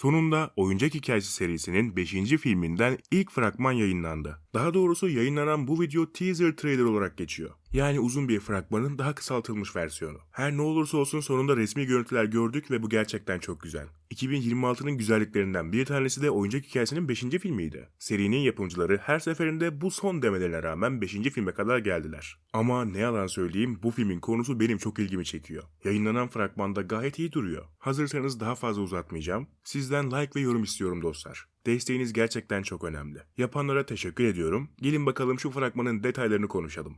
Sonunda Oyuncak Hikayesi serisinin 5. filminden ilk fragman yayınlandı. Daha doğrusu yayınlanan bu video teaser trailer olarak geçiyor. Yani uzun bir fragmanın daha kısaltılmış versiyonu. Her ne olursa olsun sonunda resmi görüntüler gördük ve bu gerçekten çok güzel. 2026'nın güzelliklerinden bir tanesi de Oyuncak Hikayesi'nin 5. filmiydi. Serinin yapımcıları her seferinde bu son demelerine rağmen 5. filme kadar geldiler. Ama ne yalan söyleyeyim bu filmin konusu benim çok ilgimi çekiyor. Yayınlanan fragmanda gayet iyi duruyor. Hazırsanız daha fazla uzatmayacağım. Sizden like ve yorum istiyorum dostlar. Desteğiniz gerçekten çok önemli. Yapanlara teşekkür ediyorum. Gelin bakalım şu fragmanın detaylarını konuşalım.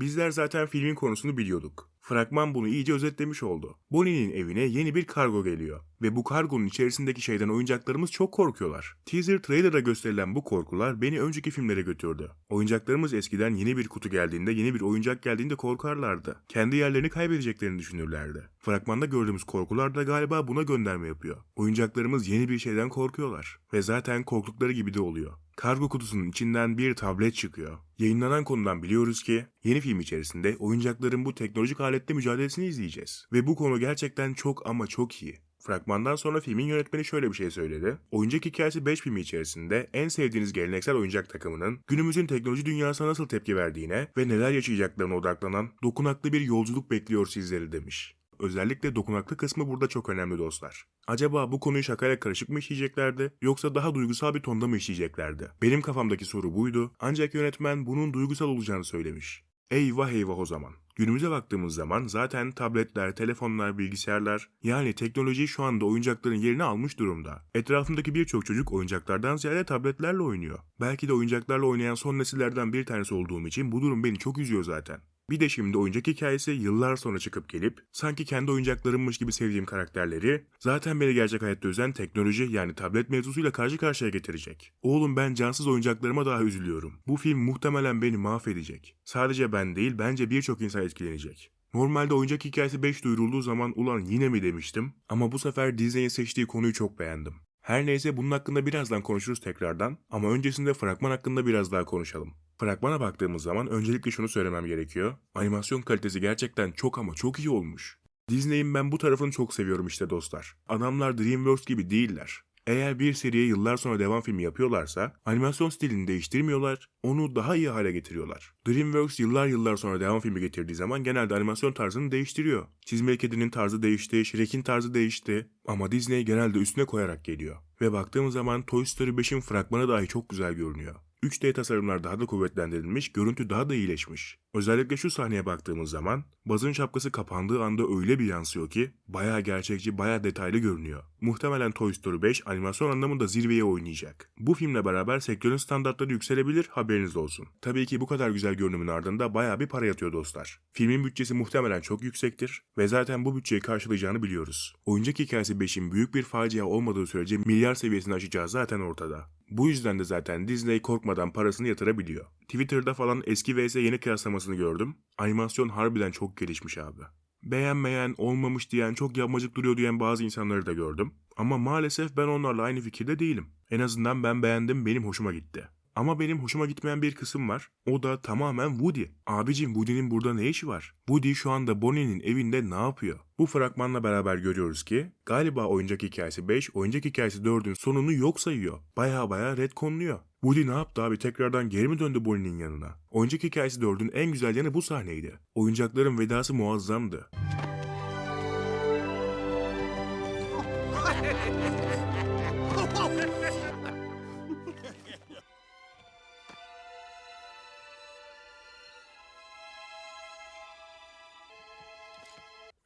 Bizler zaten filmin konusunu biliyorduk. Fragman bunu iyice özetlemiş oldu. Bonnie'nin evine yeni bir kargo geliyor. Ve bu kargonun içerisindeki şeyden oyuncaklarımız çok korkuyorlar. Teaser trailer'da gösterilen bu korkular beni önceki filmlere götürdü. Oyuncaklarımız eskiden yeni bir kutu geldiğinde, yeni bir oyuncak geldiğinde korkarlardı. Kendi yerlerini kaybedeceklerini düşünürlerdi. Fragmanda gördüğümüz korkular da galiba buna gönderme yapıyor. Oyuncaklarımız yeni bir şeyden korkuyorlar. Ve zaten korktukları gibi de oluyor. Kargo kutusunun içinden bir tablet çıkıyor. Yayınlanan konudan biliyoruz ki yeni film içerisinde oyuncakların bu teknolojik aletle mücadelesini izleyeceğiz. Ve bu konu gerçekten çok ama çok iyi. Fragmandan sonra filmin yönetmeni şöyle bir şey söyledi. Oyuncak Hikayesi 5 filmi içerisinde en sevdiğiniz geleneksel oyuncak takımının günümüzün teknoloji dünyasına nasıl tepki verdiğine ve neler yaşayacaklarına odaklanan dokunaklı bir yolculuk bekliyor sizleri demiş. Özellikle dokunaklı kısmı burada çok önemli dostlar. Acaba bu konuyu şakayla karışık mı işleyeceklerdi yoksa daha duygusal bir tonda mı işleyeceklerdi? Benim kafamdaki soru buydu ancak yönetmen bunun duygusal olacağını söylemiş. Eyvah eyvah o zaman. Günümüze baktığımız zaman zaten tabletler, telefonlar, bilgisayarlar yani teknoloji şu anda oyuncakların yerini almış durumda. Etrafımdaki birçok çocuk oyuncaklardan ziyade tabletlerle oynuyor. Belki de oyuncaklarla oynayan son nesillerden bir tanesi olduğum için bu durum beni çok üzüyor zaten. Bir de şimdi oyuncak hikayesi yıllar sonra çıkıp gelip sanki kendi oyuncaklarımmış gibi sevdiğim karakterleri zaten beni gerçek hayatta üzen teknoloji yani tablet mevzusuyla karşı karşıya getirecek. Oğlum ben cansız oyuncaklarıma daha üzülüyorum. Bu film muhtemelen beni mahvedecek. Sadece ben değil bence birçok insan etkilenecek. Normalde oyuncak hikayesi 5 duyurulduğu zaman ulan yine mi demiştim ama bu sefer Disney'in seçtiği konuyu çok beğendim. Her neyse bunun hakkında birazdan konuşuruz tekrardan ama öncesinde fragman hakkında biraz daha konuşalım. Fragmana baktığımız zaman öncelikle şunu söylemem gerekiyor. Animasyon kalitesi gerçekten çok ama çok iyi olmuş. Disney'in ben bu tarafını çok seviyorum işte dostlar. Adamlar DreamWorks gibi değiller. Eğer bir seriye yıllar sonra devam filmi yapıyorlarsa animasyon stilini değiştirmiyorlar, onu daha iyi hale getiriyorlar. DreamWorks yıllar yıllar sonra devam filmi getirdiği zaman genelde animasyon tarzını değiştiriyor. Çizmeli Kedi'nin tarzı değişti, Shrek'in tarzı değişti ama Disney genelde üstüne koyarak geliyor. Ve baktığımız zaman Toy Story 5'in fragmanı dahi çok güzel görünüyor. 3D tasarımlar daha da kuvvetlendirilmiş, görüntü daha da iyileşmiş. Özellikle şu sahneye baktığımız zaman Buzz'ın şapkası kapandığı anda öyle bir yansıyor ki bayağı gerçekçi, bayağı detaylı görünüyor. Muhtemelen Toy Story 5 animasyon anlamında zirveye oynayacak. Bu filmle beraber sektörün standartları yükselebilir haberiniz olsun. Tabii ki bu kadar güzel görünümün ardında bayağı bir para yatıyor dostlar. Filmin bütçesi muhtemelen çok yüksektir ve zaten bu bütçeyi karşılayacağını biliyoruz. Oyuncak Hikayesi 5'in büyük bir facia olmadığı sürece milyar seviyesini aşacağı zaten ortada. Bu yüzden de zaten Disney korkmadan parasını yatırabiliyor. Twitter'da falan eski vs yeni kıyaslamasını gördüm. Animasyon harbiden çok gelişmiş abi. Beğenmeyen, olmamış diyen, çok yapmacık duruyor diyen bazı insanları da gördüm. Ama maalesef ben onlarla aynı fikirde değilim. En azından ben beğendim, benim hoşuma gitti. Ama benim hoşuma gitmeyen bir kısım var. O da tamamen Woody. Abicim Woody'nin burada ne işi var? Woody şu anda Bonnie'nin evinde ne yapıyor? Bu fragmanla beraber görüyoruz ki galiba oyuncak hikayesi 5, oyuncak hikayesi 4'ün sonunu yok sayıyor. Baya baya retconluyor. Woody ne yaptı abi tekrardan geri mi döndü Bonnie'nin yanına? Oyuncak hikayesi 4'ün en güzel yanı bu sahneydi. Oyuncakların vedası muazzamdı.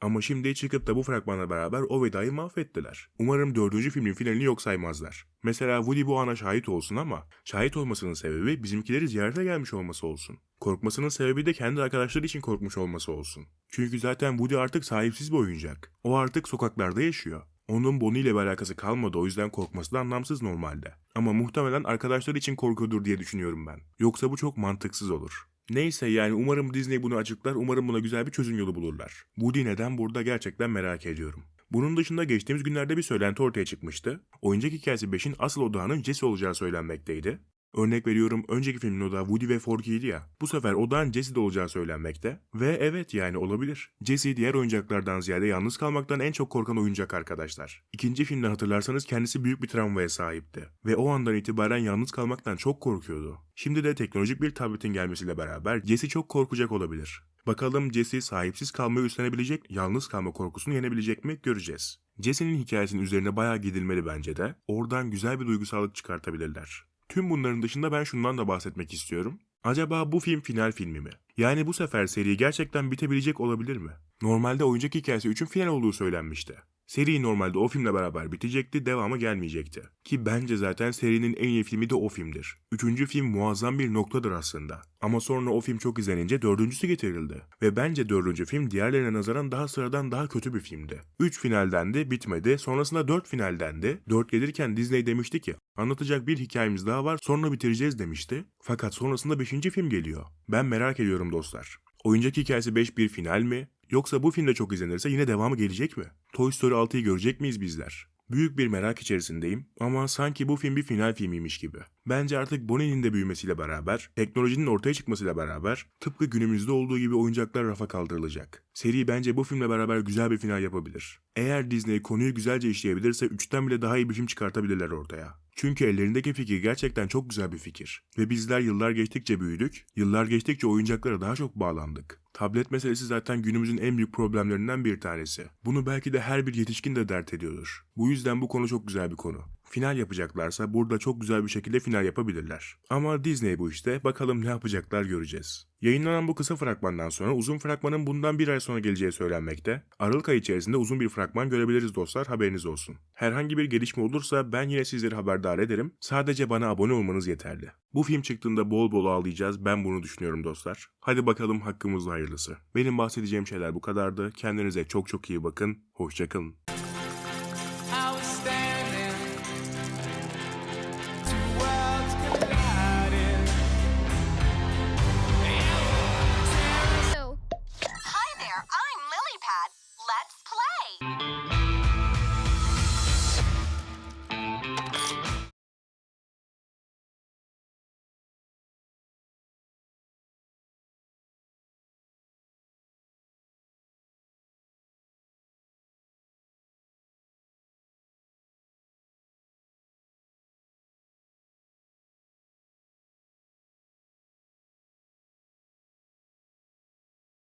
Ama şimdi çıkıp da bu fragmanla beraber o vedayı mahvettiler. Umarım dördüncü filmin finalini yok saymazlar. Mesela Woody bu ana şahit olsun ama şahit olmasının sebebi bizimkileri ziyarete gelmiş olması olsun. Korkmasının sebebi de kendi arkadaşları için korkmuş olması olsun. Çünkü zaten Woody artık sahipsiz bir oyuncak. O artık sokaklarda yaşıyor. Onun Bonnie ile bir alakası kalmadı o yüzden korkması da anlamsız normalde. Ama muhtemelen arkadaşları için korkuyordur diye düşünüyorum ben. Yoksa bu çok mantıksız olur. Neyse yani umarım Disney bunu açıklar, umarım buna güzel bir çözüm yolu bulurlar. Woody neden burada gerçekten merak ediyorum. Bunun dışında geçtiğimiz günlerde bir söylenti ortaya çıkmıştı. Oyuncak Hikayesi 5'in asıl odağının Jesse olacağı söylenmekteydi. Örnek veriyorum önceki filmin odağı Woody ve Forky'ydi ya. Bu sefer odağın Jesse'de olacağı söylenmekte. Ve evet yani olabilir. Jesse diğer oyuncaklardan ziyade yalnız kalmaktan en çok korkan oyuncak arkadaşlar. İkinci filmde hatırlarsanız kendisi büyük bir travmaya sahipti. Ve o andan itibaren yalnız kalmaktan çok korkuyordu. Şimdi de teknolojik bir tabletin gelmesiyle beraber Jesse çok korkacak olabilir. Bakalım Jesse sahipsiz kalmayı üstlenebilecek, yalnız kalma korkusunu yenebilecek mi göreceğiz. Jesse'nin hikayesinin üzerine bayağı gidilmeli bence de. Oradan güzel bir duygusallık çıkartabilirler. Tüm bunların dışında ben şundan da bahsetmek istiyorum. Acaba bu film final filmi mi? Yani bu sefer seri gerçekten bitebilecek olabilir mi? Normalde oyuncak hikayesi 3'ün final olduğu söylenmişti. Seri normalde o filmle beraber bitecekti, devamı gelmeyecekti. Ki bence zaten serinin en iyi filmi de o filmdir. Üçüncü film muazzam bir noktadır aslında. Ama sonra o film çok izlenince dördüncüsü getirildi. Ve bence dördüncü film diğerlerine nazaran daha sıradan daha kötü bir filmdi. Üç finalden de bitmedi, sonrasında dört finalden de. Dört gelirken Disney demişti ki anlatacak bir hikayemiz daha var sonra bitireceğiz demişti. Fakat sonrasında beşinci film geliyor. Ben merak ediyorum dostlar. Oyuncak hikayesi 5 bir final mi? Yoksa bu filmde çok izlenirse yine devamı gelecek mi? Toy Story 6'yı görecek miyiz bizler? Büyük bir merak içerisindeyim ama sanki bu film bir final filmiymiş gibi. Bence artık Bonnie'nin de büyümesiyle beraber, teknolojinin ortaya çıkmasıyla beraber tıpkı günümüzde olduğu gibi oyuncaklar rafa kaldırılacak. Seri bence bu filmle beraber güzel bir final yapabilir. Eğer Disney konuyu güzelce işleyebilirse 3'ten bile daha iyi bir film çıkartabilirler ortaya. Çünkü ellerindeki fikir gerçekten çok güzel bir fikir. Ve bizler yıllar geçtikçe büyüdük, yıllar geçtikçe oyuncaklara daha çok bağlandık. Tablet meselesi zaten günümüzün en büyük problemlerinden bir tanesi. Bunu belki de her bir yetişkin de dert ediyordur. Bu yüzden bu konu çok güzel bir konu. Final yapacaklarsa burada çok güzel bir şekilde final yapabilirler. Ama Disney bu işte bakalım ne yapacaklar göreceğiz. Yayınlanan bu kısa fragmandan sonra uzun fragmanın bundan bir ay sonra geleceği söylenmekte. Aralık ayı içerisinde uzun bir fragman görebiliriz dostlar haberiniz olsun. Herhangi bir gelişme olursa ben yine sizleri haberdar ederim. Sadece bana abone olmanız yeterli. Bu film çıktığında bol bol ağlayacağız ben bunu düşünüyorum dostlar. Hadi bakalım hakkımızda hayırlısı. Benim bahsedeceğim şeyler bu kadardı. Kendinize çok çok iyi bakın. Hoşçakalın.